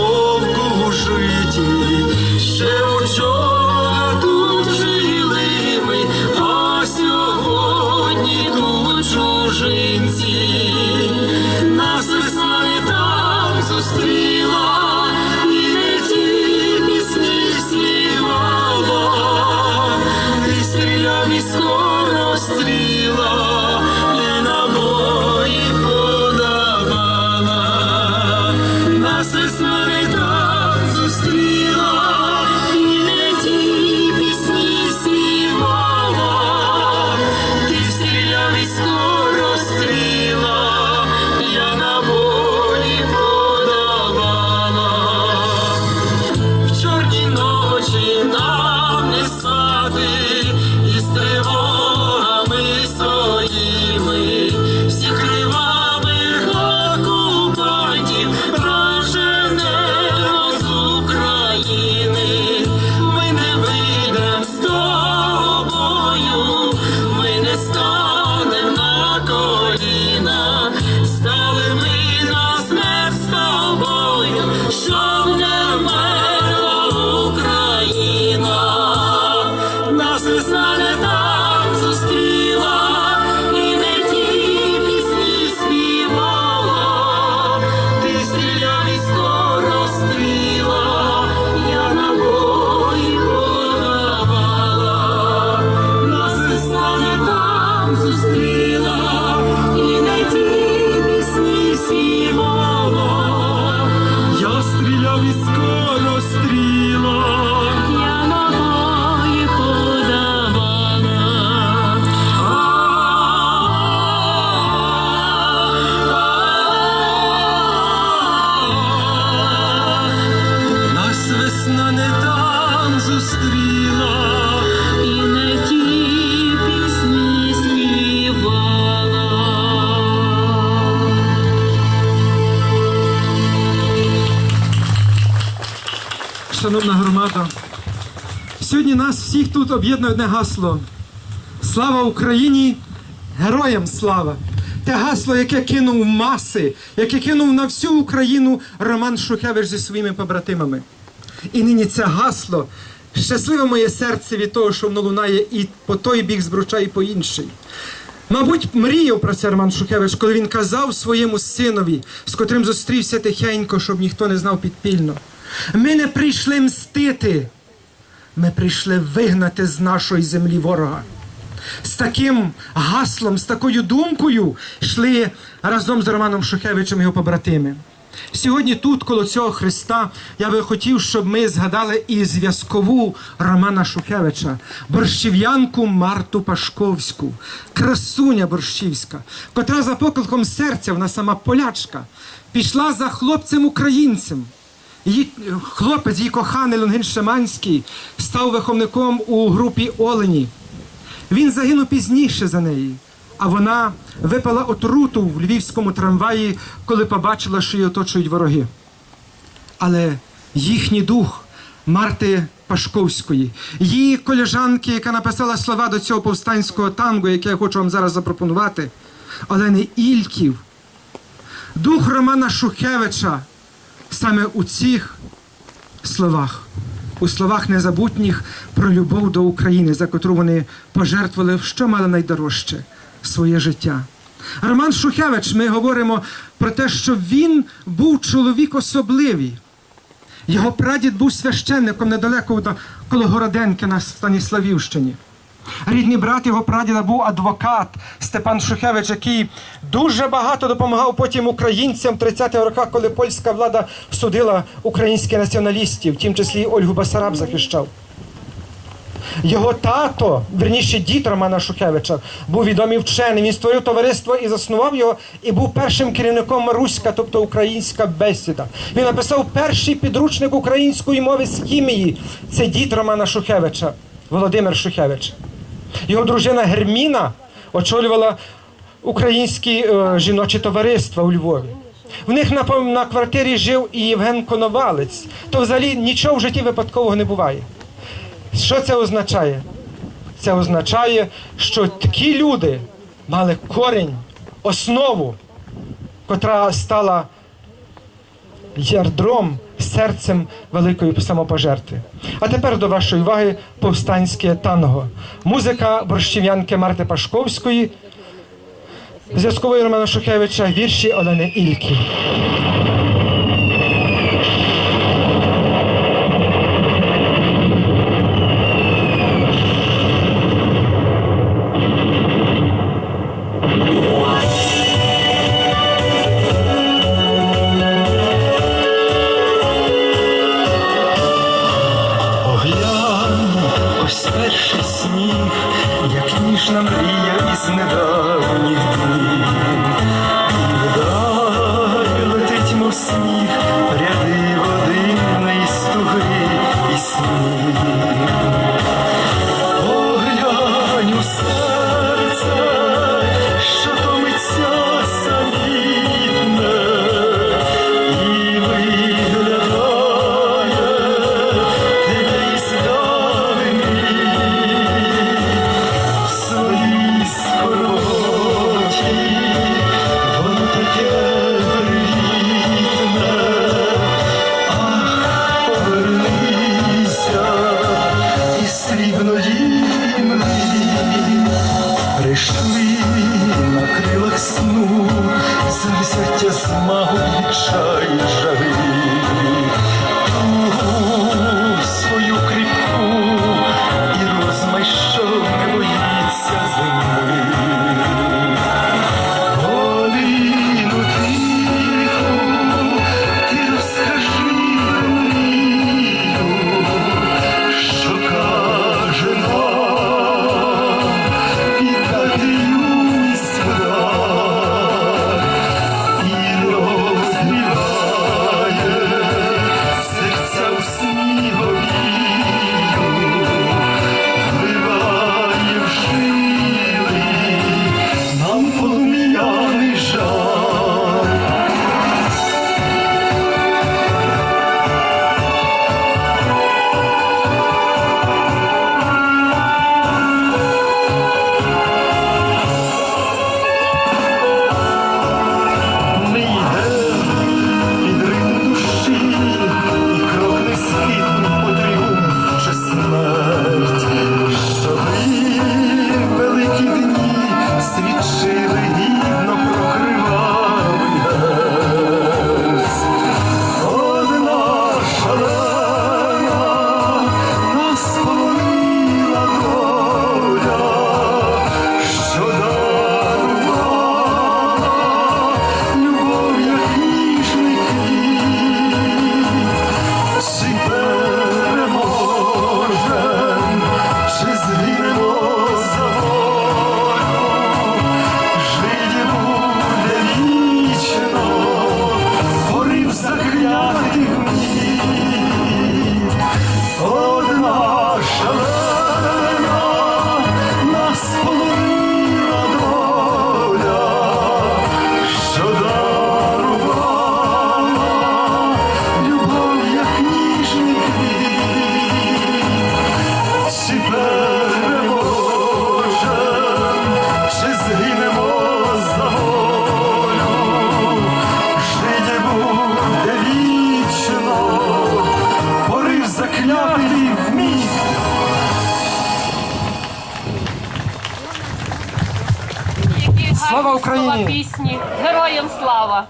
Вовку у житті, ще вчора тут жили ми, а сьогодні тут чужинці, нас весна не там зустріла. Score. Oh. Шановна громада, сьогодні нас всіх тут об'єднує одне гасло. Слава Україні! Героям слава! Те гасло, яке кинув маси, яке кинув на всю Україну Роман Шухевич зі своїми побратимами. І нині це гасло щасливе моє серце від того, що воно лунає і по той бік збруча, і по інший. Мабуть, мріяв про це Роман Шухевич, коли він казав своєму синові, з котрим зустрівся тихенько, щоб ніхто не знав підпільно. Ми не прийшли мстити, ми прийшли вигнати з нашої землі ворога. З таким гаслом, з такою думкою йшли разом з Романом Шухевичем його побратими. Сьогодні тут, коло цього Христа, я би хотів, щоб ми згадали і зв'язкову Романа Шухевича, борщів'янку Марту Пашковську, красуня борщівська, котра за покликом серця, вона сама полячка, пішла за хлопцем-українцем. Її хлопець, її коханий Лонгин Шиманський, став виховником у групі Олені. Він загинув пізніше за неї, а вона випала отруту в львівському трамваї, коли побачила, що її оточують вороги. Але їхній дух Марти Пашковської, її колежанки, яка написала слова до цього повстанського танго, яке я хочу вам зараз запропонувати, Олени Ільків, дух Романа Шухевича саме у цих словах, у словах незабутніх про любов до України, за котру вони пожертвували, що мали найдорожче своє життя. Роман Шухевич, ми говоримо про те, що він був чоловік особливий. Його прадід був священником недалеко коло Городенки на Станіславівщині. Рідний брат його прадіда був адвокат Степан Шухевич, який дуже багато допомагав потім українцям в 30-х роках, коли польська влада судила українських націоналістів, в тім числі Ольгу Басараб захищав. Його тато, верніше дід Романа Шухевича, був відомий вчений. Він створив товариство і заснував його, і був першим керівником Руська, тобто українська бесіда. Він написав перший підручник української мови з хімії. Це дід Романа Шухевича, Володимир Шухевич. Його дружина Герміна очолювала українські е, жіночі товариства у Львові. В них на, на квартирі жив і Євген Коновалець. То взагалі нічого в житті випадкового не буває. Що це означає? Це означає, що такі люди мали корінь, основу, котра стала ярдром, серцем великої самопожертви. А тепер до вашої уваги повстанське танго. Музика борщів'янки Марти Пашковської, зв'язкової Романа Шухевича, вірші Олени Ільки. Ось перший сніг, як ніжна мрія із недавніх днів, і вдаль летить мов сніг. Слава Україні! Слава пісні, героям слава.